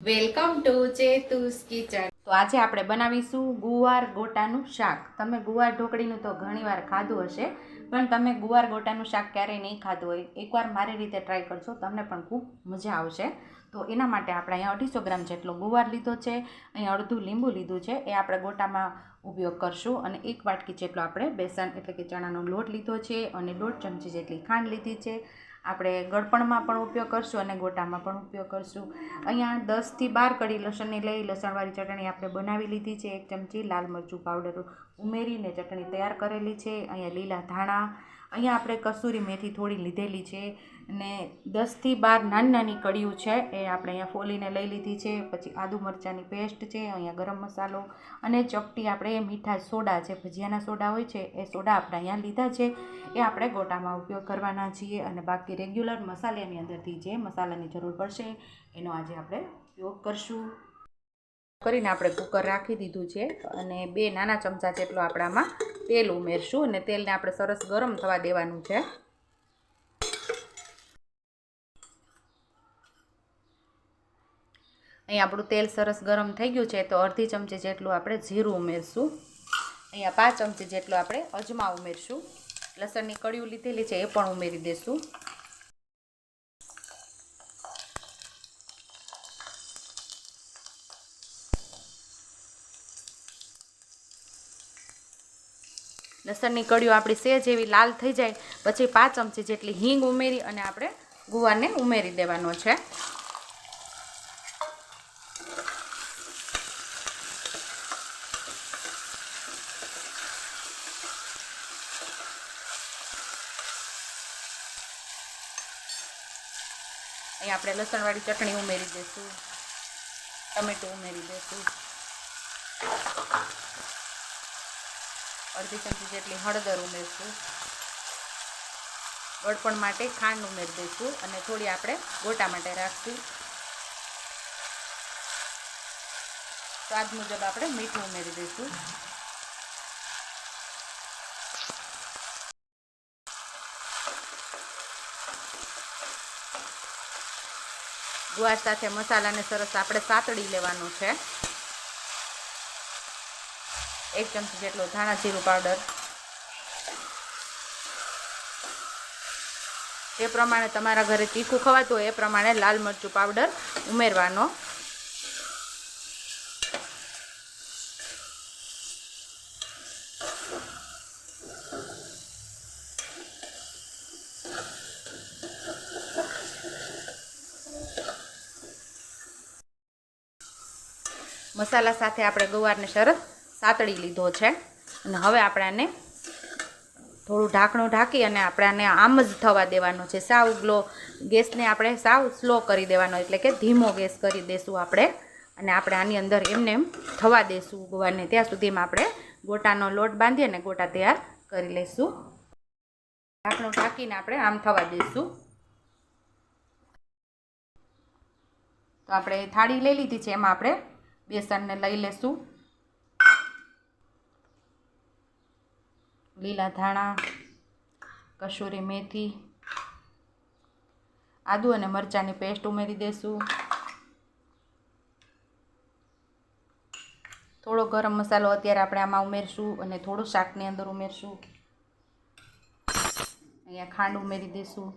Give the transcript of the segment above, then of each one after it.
Welcome to ચેતુસ kitchen. તો આજે આપણે બનાવીશું ગુવાર ગોટાનું શાક. તમે ગુવાર ઢોકળીનું તો ઘણીવાર ખાધું હશે, પણ તમે ગુવાર ગોટાનું શાક ક્યારેય નહીં ખાધું હોય. એકવાર મારી રીતે ટ્રાય કરશો તમને પણ ખૂબ મજા આવશે. તો એના માટે આપણે અહીંયા અઢીસો ગ્રામ જેટલો ગુવાર લીધો છે, અહીંયા અડધું લીંબુ લીધું છે. એ આપણે ગોટામાં ઉપયોગ કરશું અને એક વાટકી જેટલો આપણે બેસન એટલે કે ચણાનો લોટ લીધો છે અને દોઢ ચમચી જેટલી ખાંડ લીધી છે. આપણે ગળપણમાં પણ ઉપયોગ કરશું અને ગોટામાં પણ ઉપયોગ કરશું. અહીંયા દસથી બાર કડી લસણની લઈ લસણવાળી ચટણી આપણે બનાવી લીધી છે. એક ચમચી લાલ મરચું પાવડર ઉમેરીને ચટણી તૈયાર કરેલી છે. અહીંયા લીલા ધાણા, અહીંયા આપણે કસૂરી મેથી થોડી લીધેલી છે. અને દસથી બાર નાની નાની કડીયું છે એ આપણે અહીંયા ફોલીને લઈ લીધી છે, પછી આદુ મરચાંની પેસ્ટ છે, અહીંયા ગરમ મસાલો અને ચપટી આપણે મીઠા સોડા છે, ભજીયાના સોડા હોય છે, એ સોડા આપણે અહીંયા લીધા છે, એ આપણે ગોટામાં ઉપયોગ કરવાના છીએ અને બાકી રેગ્યુલર મસાલાની અંદરથી જે મસાલાની જરૂર પડશે એનો આજે આપણે ઉપયોગ કરશું. કરીને આપણે કુકર રાખી દીધું છે અને બે નાના ચમચા જેટલો આપણામાં તેલ ઉમેરશું અને તેલને આપણે સરસ ગરમ થવા દેવાનું છે. અહીં આપણું તેલ સરસ ગરમ થઈ ગયું છે, તો અડધી ચમચી જેટલું આપણે જીરું ઉમેરશું. અહીંયા પાંચ ચમચી જેટલું આપણે અજમા ઉમેરશું. લસણની કળિયું લીધેલી છે, એ પણ ઉમેરી દઈશું લસણની કળીઓ આપણી સેજ એવી લાલ થઈ જાય, પછી પાંચ ચમચી જેટલી હિંગ ઉમેરી અને આપણે ગુવારને ઉમેરી દેવાનો છે. અહીં આપણે લસણવાળી ચટણી ઉમેરી દઈશું. ટમેટું ઉમેરી દઈશું. અડધી ચમચી જેટલી હળદર ઉમેરશું. ગળપણ માટે ખાંડ ઉમેરી દઈશું અને થોડી આપણે ગોટા માટે રાખશું. સ્વાદ મુજબ આપણે મીઠું ઉમેરી દઈશું. ગુવાર સાથે મસાલાને સરસ આપણે સાતડી લેવાનું છે. એક ચમચી જેટલો ધાણા જીરું પાવડર. એ પ્રમાણે તમારા ઘરે તીખું ખવાતું હોય એ પ્રમાણે લાલ મરચું પાવડર ઉમેરવાનો. મસાલા સાથે આપણે ગવારને સરસ સાતળી લીધો છે. અને હવે આપણે આને થોડું ઢાંકણું ઢાંકી અને આપણે આને આમ જ થવા દેવાનો છે. સાવ ગ્લો ગેસને આપણે સાવ સ્લો કરી દેવાનો, એટલે કે ધીમો ગેસ કરી દેશું આપણે. અને આપણે આની અંદર એમને એમ થવા દેશું ગવારને. ત્યાં સુધીમાં આપણે ગોટાનો લોટ બાંધી અને ગોટા તૈયાર કરી લઈશું ઢાંકણું ઢાંકીને આપણે આમ થવા દઈશું તો આપણે થાળી લઈ લીધી છે. એમાં આપણે બેસનને લઈ લેશું. લીલા ધાણા, કસૂરી મેથી, આદુ અને મરચાંની પેસ્ટ ઉમેરી દઈશું થોડો ગરમ મસાલો અત્યારે આપણે આમાં ઉમેરશું અને થોડું શાકની અંદર ઉમેરશું. અહીંયા ખાંડ ઉમેરી દઈશું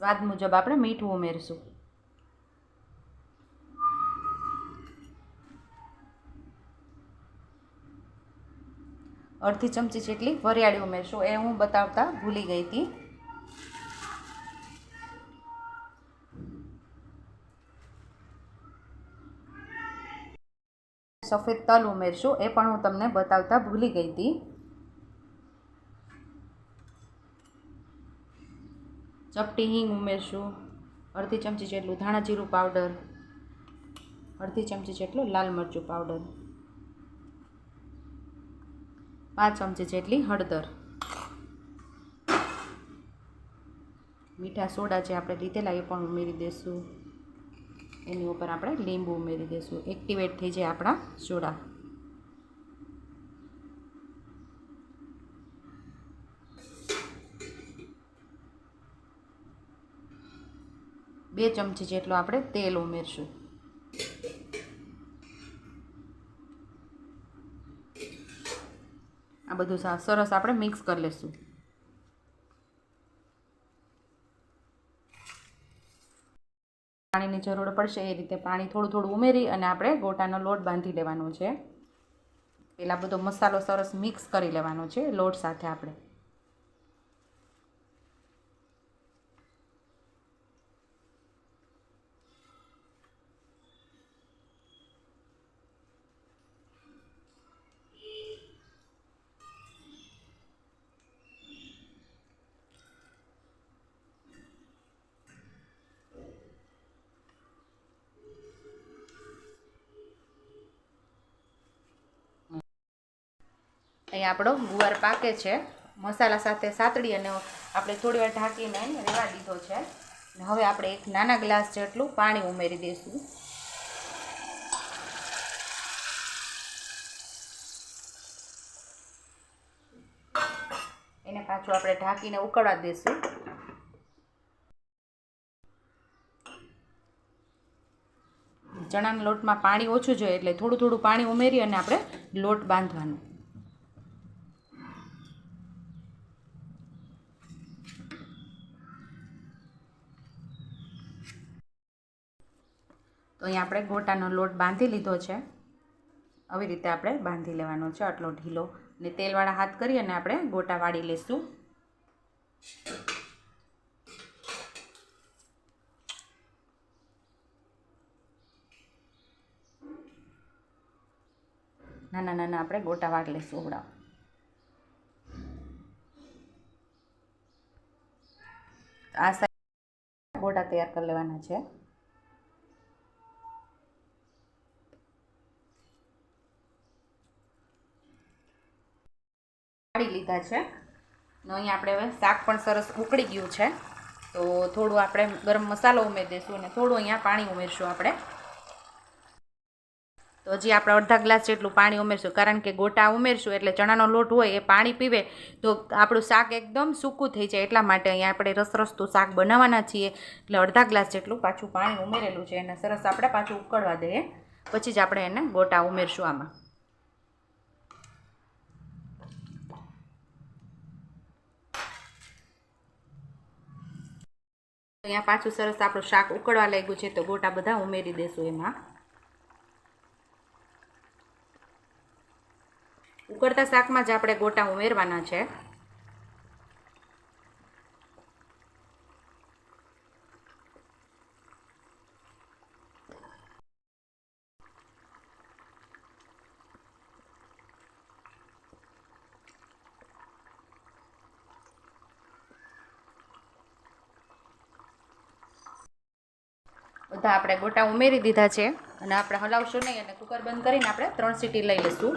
સ્વાદ મુજબ આપણે મીઠું ઉમેરશું. અડધી ચમચી જેટલી વરિયાળી ઉમેરશું. એ હું બતાવતા ભૂલી ગઈ હતી. સફેદ તલ ઉમેરશું. એ પણ હું તમને બતાવતા ભૂલી ગઈ હતી. ચપટી હિંગ ઉમેરશું. અડધી ચમચી જેટલું ધાણા જીરું પાવડર. અડધી ચમચી જેટલું લાલ મરચું પાવડર. પાંચ ચમચી જેટલી હળદર. મીઠા સોડા જે આપણે લીધેલા એ પણ ઉમેરી દઈશું એની ઉપર આપણે લીંબુ ઉમેરી દઈશું એક્ટિવેટ થઈ જાય આપણા સોડા. બે ચમચી જેટલું આપણે તેલ ઉમેરશું. આ બધું સરસ આપણે મિક્સ કરી લઈશું પાણીની જરૂર પડશે એ રીતે પાણી થોડું થોડું ઉમેરી અને આપણે ગોટાનો લોટ બાંધી લેવાનો છે. પહેલાં બધો મસાલો સરસ મિક્સ કરી લેવાનો છે લોટ સાથે આપણે. આપણો ગુવાર પાકે છે. મસાલા સાથે સાતડી અને આપણે થોડી વાર ઢાંકીને રેવા દીધો છે. હવે આપણે એક નાના ગ્લાસ જેટલું પાણી ઉમેરી દઈશું. એને પાછું આપણે ઢાંકીને ઉકળવા દઈશું. ચણાના લોટમાં પાણી ઓછું જોઈએ એટલે થોડું થોડું પાણી ઉમેરી અને આપણે લોટ બાંધવાનો. તો અહીં આપણે ગોટાનો લોટ બાંધી લીધો છે. આવી રીતે આપણે બાંધી લેવાનો છે આટલો ઢીલો. ને તેલવાળા હાથ કરી અને આપણે ગોટા વાળી લઈશું નાના નાના આપણે ગોટા વાળી લઈશું હમણાં. આ સાઈડ ગોટા તૈયાર કરી લેવાના છે. કાઢી લીધા છે. ને અહીં આપણે હવે શાક પણ સરસ ઉકળી ગયું છે. તો થોડું આપણે ગરમ મસાલો ઉમેરી દઈશું અને થોડું અહીંયા પાણી ઉમેરશું આપણે. તો હજી આપણે અડધા ગ્લાસ જેટલું પાણી ઉમેરશું. કારણ કે ગોટા ઉમેરશું એટલે ચણાનો લોટ હોય એ પાણી પીવે. તો આપણું શાક એકદમ સૂકું થઈ જાય એટલા માટે અહીંયા આપણે રસ રસતું શાક બનાવવાના છીએ. એટલે અડધા ગ્લાસ જેટલું પાછું પાણી ઉમેરેલું છે. એને સરસ આપણે પાછું ઉકળવા દઈએ. પછી જ આપણે એને ગોટા ઉમેરશું આમાં. અહીંયા પાછું સરસ આપણું શાક ઉકળવા લાગ્યું છે તો ગોટા બધા ઉમેરી દેશું એમાં. ઉકળતા શાકમાં જ આપણે ગોટા ઉમેરવાના છે. બધા આપણે ગોટા ઉમેરી દીધા છે અને આપણે હલાવશું નહીં અને કુકર બંધ કરીને આપણે ત્રણ સીટી લઈ લઈશું.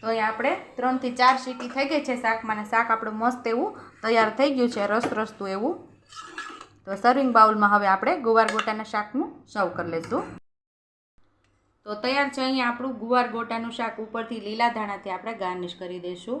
તો અહીંયા આપણે ત્રણથી ચાર સીટી થઈ ગઈ છે શાકમાં ને શાક આપણું મસ્ત એવું તૈયાર થઈ ગયું છે, રસ રસતું એવું. તો સર્વિંગ બાઉલમાં હવે આપણે ગુવાર ગોટાના શાકનું સર્વ કરી લઈશું. તો તૈયાર છે અહીંયા આપણું ગુવાર ગોટાનું શાક ઉપરથી લીલા ધાણાથી આપણે ગાર્નિશ કરી દઈશું.